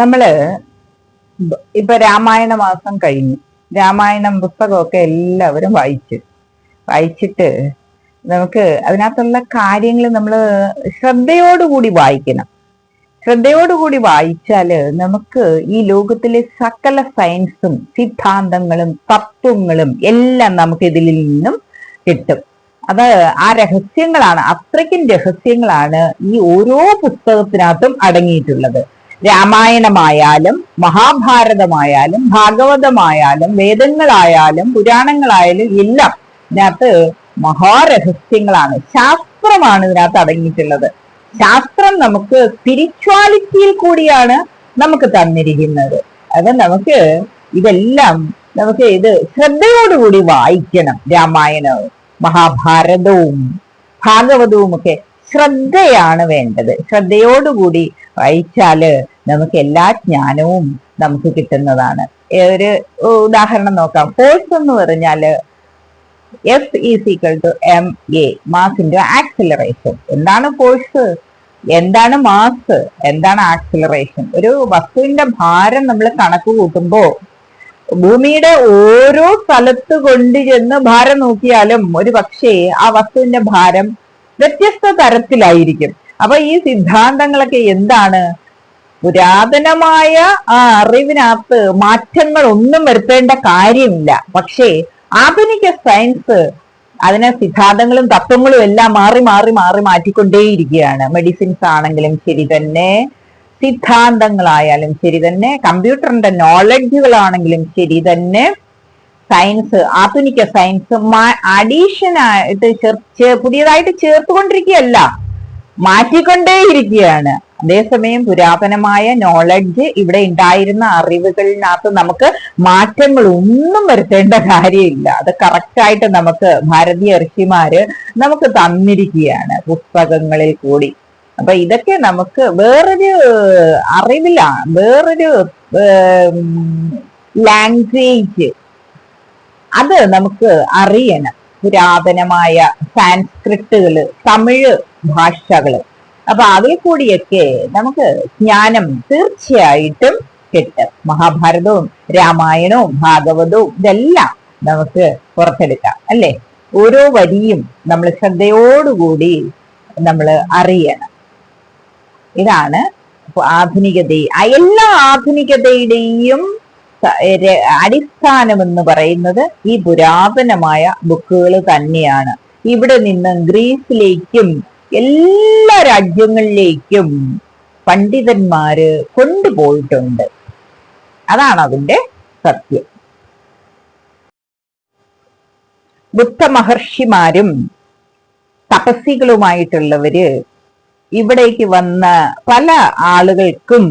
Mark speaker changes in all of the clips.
Speaker 1: നമ്മൾ ഇപ്പൊ രാമായണ മാസം കഴിഞ്ഞു. രാമായണം പുസ്തകമൊക്കെ എല്ലാവരും വായിച്ചു. വായിച്ചിട്ട് നമുക്ക് അതിനകത്തുള്ള കാര്യങ്ങൾ നമ്മൾ ശ്രദ്ധയോടുകൂടി വായിക്കണം. ശ്രദ്ധയോടുകൂടി വായിച്ചാൽ നമുക്ക് ഈ ലോകത്തിലെ സകല സയൻസും സിദ്ധാന്തങ്ങളും തത്വങ്ങളും എല്ലാം നമുക്ക് ഇതിൽ നിന്നും കിട്ടും. അത് ആ രഹസ്യങ്ങളാണ് അത്രയ്ക്കും രഹസ്യങ്ങളാണ് ഈ ഓരോ പുസ്തകത്തിനകത്തും അടങ്ങിയിട്ടുള്ളത്. രാമായണമായാലും മഹാഭാരതമായാലും ഭാഗവതമായാലും വേദങ്ങളായാലും പുരാണങ്ങളായാലും എല്ലാം ഇതിനകത്ത് മഹാരഹസ്യങ്ങളാണ്. ശാസ്ത്രമാണ് ഇതിനകത്ത് അടങ്ങിയിട്ടുള്ളത്. ശാസ്ത്രം നമുക്ക് സ്പിരിച്വാലിറ്റിയിൽ കൂടിയാണ് നമുക്ക് തന്നിരിക്കുന്നത്. അത് നമുക്ക് ഇതെല്ലാം നമുക്ക് ഇത് ശ്രദ്ധയോടുകൂടി വായിക്കണം രാമായണവും മഹാഭാരതവും ഭാഗവതവും ഒക്കെ ശ്രദ്ധയാണ് വേണ്ടത്. ശ്രദ്ധയോടുകൂടി വായിച്ചാൽ നമുക്ക് എല്ലാ ജ്ഞാനവും നമുക്ക് കിട്ടുന്നതാണ്. ഒരു ഉദാഹരണം നോക്കാം. ഫോഴ്സ് എന്ന് പറഞ്ഞാൽ F is equal to M A മാസിന്റെ acceleration എന്താണ് ഫോഴ്സ് എന്താണ് മാസ് എന്താണ് ആക്സിലറേഷൻ ഒരു വസ്തുവിന്റെ ഭാരം നമ്മൾ കണക്ക് കൂട്ടുമ്പോ ഭൂമിയുടെ ഓരോ സ്ഥലത്ത് കൊണ്ട് ചെന്ന് ഭാരം നോക്കിയാലും ഒരു പക്ഷേ ആ വസ്തുവിന്റെ ഭാരം വ്യത്യസ്ത തരത്തിലായിരിക്കും. അപ്പൊ ഈ സിദ്ധാന്തങ്ങളൊക്കെ എന്താണ്? പുരാതനമായ ആ അറിവിനകത്ത് മാറ്റങ്ങൾ ഒന്നും വരുത്തേണ്ട കാര്യമില്ല. പക്ഷേ ആധുനിക സയൻസ് അതിനെ സിദ്ധാന്തങ്ങളും തത്വങ്ങളും എല്ലാം മാറി മാറി മാറി മാറ്റിക്കൊണ്ടേയിരിക്കുകയാണ്. മെഡിസിൻസ് ആണെങ്കിലും ശരി തന്നെ സിദ്ധാന്തങ്ങളായാലും ശരി തന്നെ കമ്പ്യൂട്ടറിന്റെ നോളജുകളാണെങ്കിലും ശരി തന്നെ സയൻസ് ആധുനിക സയൻസ് അഡീഷൻ ആയിട്ട് പുതിയതായിട്ട് ചേർത്തുകൊണ്ടിരിക്കുകയല്ല. മാറ്റിക്കൊണ്ടേയിരിക്കുകയാണ്. അതേസമയം പുരാതനമായ നോളജ് ഇവിടെ ഉണ്ടായിരുന്ന അറിവുകളിനകത്ത് നമുക്ക് മാറ്റങ്ങൾ ഒന്നും വരുത്തേണ്ട കാര്യമില്ല. അത് കറക്റ്റായിട്ട് നമുക്ക് ഭാരതീയ ഋഷിമാര് നമുക്ക് തന്നിരിക്കുകയാണ് പുസ്തകങ്ങളിൽ കൂടി. അപ്പൊ ഇതൊക്കെ നമുക്ക് വേറൊരു അറിവിലാണ് വേറൊരു ലാംഗ്വേജ് അത് നമുക്ക് അറിയണം. പുരാതനമായ സാൻസ്ക്രിറ്റുകൾ തമിഴ് ഭാഷകൾ. അപ്പൊ അതിൽ കൂടിയൊക്കെ നമുക്ക് ജ്ഞാനം തീർച്ചയായിട്ടും കിട്ടും. മഹാഭാരതവും രാമായണവും ഭാഗവതവും ഇതെല്ലാം നമുക്ക് പുറത്തെടുക്കാം അല്ലെ? ഓരോ വരിയും നമ്മൾ ശ്രദ്ധയോടുകൂടി നമ്മൾ അറിയണം. ഇതാണ് ആധുനികത. എല്ലാ ആധുനികതയുടെയും അടിസ്ഥാനം എന്ന് പറയുന്നത് ഈ പുരാതനമായ ബുക്കുകൾ തന്നെയാണ്. ഇവിടെ നിന്ന് ഗ്രീസിലേക്കും എല്ലാ രാജ്യങ്ങളിലേക്കും പണ്ഡിതന്മാര് കൊണ്ടുപോയിട്ടുണ്ട്. അതാണ് അതിന്റെ സത്യം. ബുദ്ധ മഹർഷിമാരും തപസ്സികളുമായിട്ടുള്ളവര് ഇവിടേക്ക് വന്ന പല ആളുകൾക്കും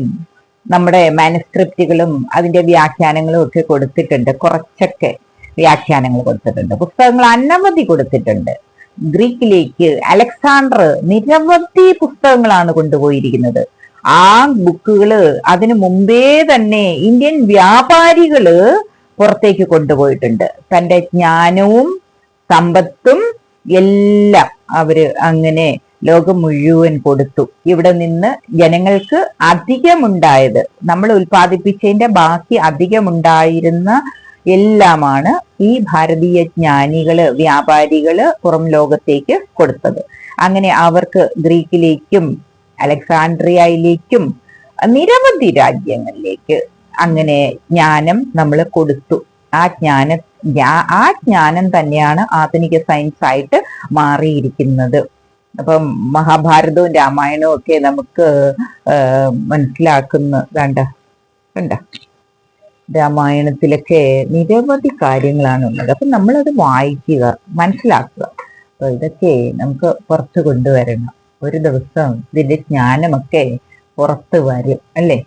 Speaker 1: നമ്മുടെ മാനുസ്ക്രിപ്റ്റുകളും അതിന്റെ വ്യാഖ്യാനങ്ങളും ഒക്കെ കൊടുത്തിട്ടുണ്ട്. കുറച്ചൊക്കെ വ്യാഖ്യാനങ്ങൾ കൊടുത്തിട്ടുണ്ട്. പുസ്തകങ്ങൾ അനവധി കൊടുത്തിട്ടുണ്ട്. ഗ്രീക്കിലേക്ക് അലക്സാണ്ടർ നിരവധി പുസ്തകങ്ങളാണ് കൊണ്ടുപോയിരിക്കുന്നത്. ആ ബുക്കുകൾ അതിനു മുമ്പേ തന്നെ ഇന്ത്യൻ വ്യാപാരികൾ പുറത്തേക്ക് കൊണ്ടുപോയിട്ടുണ്ട്. തന്റെ ജ്ഞാനവും സമ്പത്തും എല്ലാം അവർ അങ്ങനെ ലോകം മുഴുവൻ കൊടുത്തു. ഇവിടെ നിന്ന് ജനങ്ങൾക്ക് അധികമുണ്ടായത് നമ്മൾ ഉൽപ്പാദിപ്പിച്ചതിന്റെ ബാക്കി അധികമുണ്ടായിരുന്ന എല്ലാമാണ് ഈ ഭാരതീയ ജ്ഞാനികൾ വ്യാപാരികൾ പുറം ലോകത്തേക്ക് കൊടുത്തത്. അങ്ങനെ അവർക്ക് ഗ്രീക്കിലേക്കും അലക്സാണ്ട്രിയയിലേക്കും നിരവധി രാജ്യങ്ങളിലേക്ക് അങ്ങനെ ജ്ഞാനം നമ്മൾ കൊടുത്തു. ആ ജ്ഞാന ആ ജ്ഞാനം തന്നെയാണ് ആധുനിക സയൻസ് ആയിട്ട് മാറിയിരിക്കുന്നത്. അപ്പം മഹാഭാരതവും രാമായണവും ഒക്കെ നമുക്ക് മനസ്സിലാക്കുന്ന വേണ്ട കണ്ട. രാമായണത്തിലൊക്കെ നിരവധി കാര്യങ്ങളാണ് ഉള്ളത് അപ്പൊ നമ്മളത് വായിക്കുക മനസ്സിലാക്കുക. അപ്പൊ ഇതൊക്കെ നമുക്ക് പുറത്ത് കൊണ്ടുവരണം. ഒരു ദിവസം ഇതിന്റെ ജ്ഞാനമൊക്കെ പുറത്ത് വരും അല്ലേ?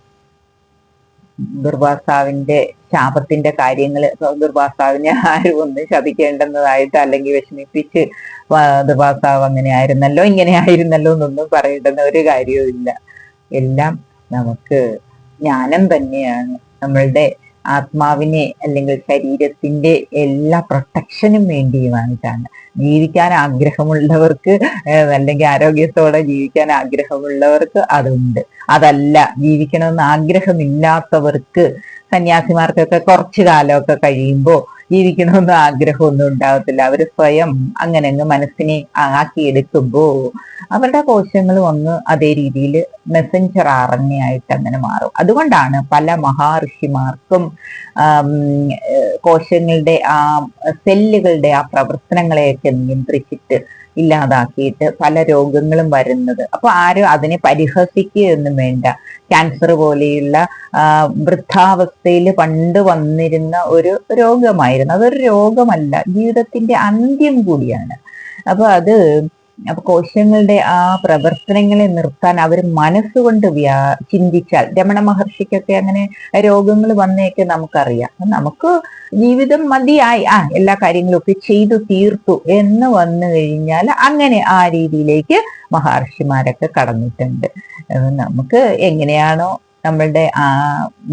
Speaker 1: ദുർവാസാവിന്റെ ശാപത്തിന്റെ കാര്യങ്ങൾ ദുർവാസാവിനെ ആരും ഒന്നും ശപിക്കേണ്ടുന്നതായിട്ട് അല്ലെങ്കിൽ വിഷമിപ്പിച്ച് ദുർവാസാവ് അങ്ങനെ ആയിരുന്നല്ലോ ഇങ്ങനെ ആയിരുന്നല്ലോ എന്നൊന്നും പറയേണ്ടുന്ന ഒരു കാര്യവും ഇല്ല എല്ലാം നമുക്ക് ജ്ഞാനം തന്നെയാണ്. നമ്മളുടെ ആത്മാവിനെ അല്ലെങ്കിൽ ശരീരത്തിന്റെ എല്ലാ പ്രൊട്ടക്ഷനും വേണ്ടിയുമായിട്ടാണ്. ജീവിക്കാൻ ആഗ്രഹമുള്ളവർക്ക് അല്ലെങ്കിൽ ആരോഗ്യത്തോടെ ജീവിക്കാൻ ആഗ്രഹമുള്ളവർക്ക് അതുണ്ട്. അതല്ല ജീവിക്കണമെന്ന് ആഗ്രഹമില്ലാത്തവർക്ക് സന്യാസിമാർക്കൊക്കെ കുറച്ചു കാലമൊക്കെ കഴിയുമ്പോൾ ജീവിക്കണമെന്ന് ആഗ്രഹമൊന്നും ഉണ്ടാകത്തില്ല അവർ സ്വയം അങ്ങനെ അങ്ങ് മനസ്സിനെ ആക്കിയെടുക്കുമ്പോൾ അവരുടെ കോശങ്ങൾ ഒന്ന് അതേ രീതിയിൽ മെസ്സഞ്ചർ ആയിട്ട് അങ്ങനെ മാറും. അതുകൊണ്ടാണ് പല മഹാഋഷിമാർക്കും കോശങ്ങളുടെ ആ സെല്ലുകളുടെ ആ പ്രവർത്തനങ്ങളെയൊക്കെ നിയന്ത്രിച്ചിട്ട് ഇല്ലാതാക്കിയിട്ട് പല രോഗങ്ങളും വരുന്നത്. അപ്പൊ ആരും അതിനെ പരിഹസിക്കുകയൊന്നും വേണ്ട. ക്യാൻസർ പോലെയുള്ള വൃദ്ധാവസ്ഥയിൽ പണ്ട് വന്നിരുന്ന ഒരു രോഗമായിരുന്നു. അതൊരു രോഗമല്ല ജീവിതത്തിന്റെ അന്ത്യം കൂടിയാണ്. അപ്പൊ അത് അപ്പൊ കോശങ്ങളുടെ ആ പ്രവർത്തനങ്ങളെ നിർത്താൻ അവർ മനസ്സുകൊണ്ട് വ്യാ ചിന്തിച്ചാൽ രമണ മഹർഷിക്കൊക്കെ അങ്ങനെ രോഗങ്ങൾ വന്നേക്കെ നമുക്കറിയാം. നമുക്ക് ജീവിതം മതിയായി. ആ എല്ലാ കാര്യങ്ങളും ഒക്കെ ചെയ്തു തീർത്തു എന്ന് വന്നു കഴിഞ്ഞാൽ അങ്ങനെ ആ രീതിയിലേക്ക് മഹർഷിമാരൊക്കെ കടന്നിട്ടുണ്ട്. നമുക്ക് എങ്ങനെയാണോ നമ്മളുടെ ആ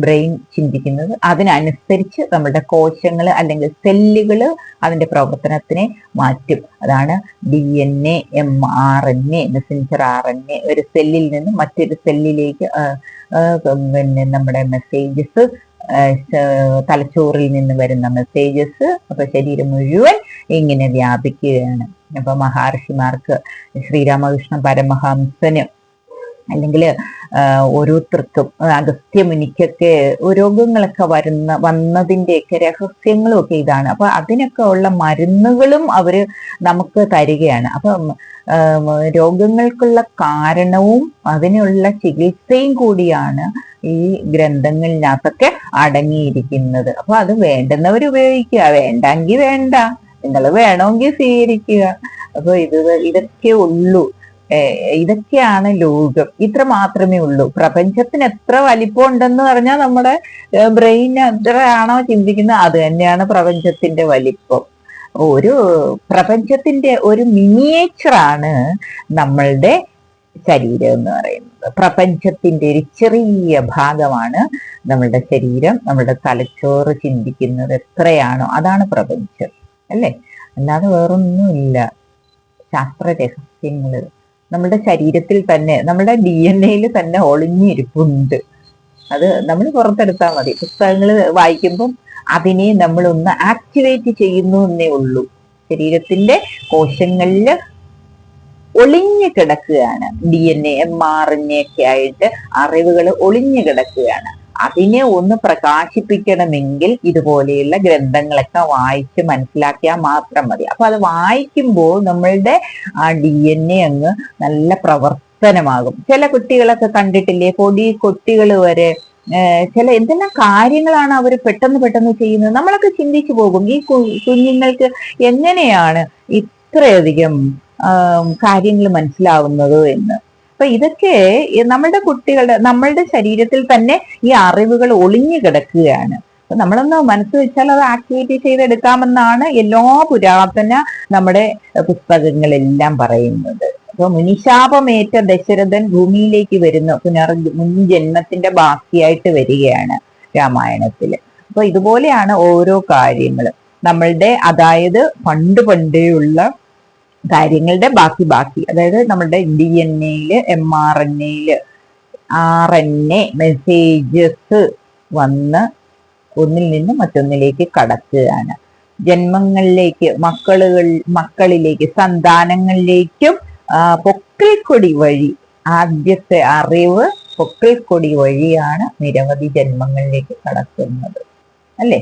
Speaker 1: ബ്രെയിൻ ചിന്തിക്കുന്നത്. അതിനനുസരിച്ച് നമ്മളുടെ കോശങ്ങൾ അല്ലെങ്കിൽ സെല്ലുകൾ അതിന്റെ പ്രവർത്തനത്തിനെ മാറ്റും. അതാണ് D N A M R N A messenger R N A ഒരു സെല്ലിൽ നിന്ന് മറ്റൊരു സെല്ലിലേക്ക് പിന്നെ നമ്മുടെ മെസ്സേജസ് തലച്ചോറിൽ നിന്ന് വരുന്ന മെസ്സേജസ് അപ്പൊ ശരീരം മുഴുവൻ ഇങ്ങനെ വ്യാപിക്കുകയാണ്. അപ്പൊ മഹർഷിമാർക്ക് ശ്രീരാമകൃഷ്ണ പരമഹംസന് അല്ലെങ്കിൽ ഓരോരുത്തർക്കും അഗസ്ത്യമുനിക്കൊക്കെ അഗസ്ത്യ മുനിക്കൊക്കെ രോഗങ്ങളൊക്കെ വരുന്ന വന്നതിന്റെയൊക്കെ രഹസ്യങ്ങളും ഒക്കെ ഇതാണ്. അപ്പൊ അതിനൊക്കെ ഉള്ള മരുന്നുകളും അവർ നമുക്ക് തരികയാണ്. അപ്പം രോഗങ്ങൾക്കുള്ള കാരണവും അതിനുള്ള ചികിത്സയും കൂടിയാണ് ഈ ഗ്രന്ഥങ്ങളിനകത്തൊക്കെ അടങ്ങിയിരിക്കുന്നത്. അപ്പൊ അത് വേണ്ടുന്നവർ ഉപയോഗിക്കുക. വേണ്ടെങ്കിൽ വേണ്ട. നിങ്ങൾ വേണമെങ്കിൽ സ്വീകരിക്കുക. അപ്പൊ ഇത് ഇതൊക്കെ ഉള്ളൂ. ഇതൊക്കെയാണ് ലോകം. ഇത്ര മാത്രമേ ഉള്ളൂ. പ്രപഞ്ചത്തിന് എത്ര വലിപ്പം ഉണ്ടെന്ന് പറഞ്ഞാൽ നമ്മുടെ ബ്രെയിൻ എത്രയാണോ ചിന്തിക്കുന്നത് അത് തന്നെയാണ് പ്രപഞ്ചത്തിന്റെ വലിപ്പം. ഒരു പ്രപഞ്ചത്തിന്റെ ഒരു മിനിയേച്ചറാണ് നമ്മളുടെ ശരീരം എന്ന് പറയുന്നത്. പ്രപഞ്ചത്തിന്റെ ഒരു ചെറിയ ഭാഗമാണ് നമ്മളുടെ ശരീരം. നമ്മളുടെ തലച്ചോറ് ചിന്തിക്കുന്നത് എത്രയാണോ അതാണ് പ്രപഞ്ചം. അല്ലേ? അല്ലാതെ വേറൊന്നുമില്ല. ശാസ്ത്ര രഹസ്യങ്ങൾ നമ്മുടെ ശരീരത്തിൽ തന്നെ നമ്മുടെ ഡി എൻ എയിൽ തന്നെ ഒളിഞ്ഞിരിപ്പുണ്ട്. അത് നമ്മൾ പുറത്തെടുത്താൽ മതി. പുസ്തകങ്ങൾ വായിക്കുമ്പം അതിനെ നമ്മളൊന്ന് ആക്ടിവേറ്റ് ചെയ്യുന്നു എന്നേ ഉള്ളൂ. ശരീരത്തിന്റെ കോശങ്ങളിൽ ഒളിഞ്ഞു കിടക്കുകയാണ്. D N A M R N A ഒക്കെ ആയിട്ട് അറിവുകൾ ഒളിഞ്ഞു കിടക്കുകയാണ്. അതിനെ ഒന്ന് പ്രകാശിപ്പിക്കണമെങ്കിൽ ഇതുപോലെയുള്ള ഗ്രന്ഥങ്ങളൊക്കെ വായിച്ച് മനസ്സിലാക്കിയാൽ മാത്രം മതി. അപ്പൊ അത് വായിക്കുമ്പോൾ നമ്മളുടെ ആ ഡി എൻ എ അങ്ങ് നല്ല പ്രവർത്തനമാകും. ചില കുട്ടികളൊക്കെ കണ്ടിട്ടില്ലേ? പൊടി കുട്ടികൾ വരെ ചില എന്തെല്ലാം കാര്യങ്ങളാണ് അവർ പെട്ടെന്ന് പെട്ടെന്ന് ചെയ്യുന്നത്? നമ്മളൊക്കെ ചിന്തിച്ചു പോകും ഈ കുഞ്ഞുങ്ങൾക്ക് എങ്ങനെയാണ് ഇത്രയധികം കാര്യങ്ങൾ മനസ്സിലാവുന്നത് എന്ന്. അപ്പൊ ഇതൊക്കെ നമ്മളുടെ കുട്ടികളുടെ നമ്മളുടെ ശരീരത്തിൽ തന്നെ ഈ അറിവുകൾ ഒളിഞ്ഞു കിടക്കുകയാണ്. അപ്പൊ നമ്മളൊന്ന് മനസ്സ് വെച്ചാൽ അത് ആക്ടിവേറ്റ് ചെയ്തെടുക്കാമെന്നാണ് എല്ലാ പുരാതന നമ്മുടെ പുസ്തകങ്ങളെല്ലാം പറയുന്നത്. അപ്പൊ മുനിശാപമേറ്റ ദശരഥൻ ഭൂമിയിലേക്ക് വരുന്നു. പുനർ മുൻ ജന്മത്തിന്റെ ബാക്കിയായിട്ട് വരികയാണ് രാമായണത്തിൽ അപ്പൊ ഇതുപോലെയാണ് ഓരോ കാര്യങ്ങളും. നമ്മളുടെ അതായത് പണ്ട് പണ്ടേയുള്ള കാര്യങ്ങളുടെ ബാക്കി ബാക്കി. അതായത് നമ്മളുടെ ഡി എൻ എയിൽ എം ആർ എൻ എയിൽ ആർ എൻ എ മെസ്സേജസ് വന്ന് ഒന്നിൽ നിന്ന് മറ്റൊന്നിലേക്ക് കടക്കുകയാണ്. ജന്മങ്ങളിലേക്ക് മക്കളുകൾ മക്കളിലേക്ക് സന്താനങ്ങളിലേക്കും പൊക്കിൾക്കൊടി വഴി ആദ്യത്തെ അറിവ് പൊക്കിൾക്കൊടി വഴിയാണ് നിരവധി ജന്മങ്ങളിലേക്ക് കടക്കുന്നത്. അല്ലേ?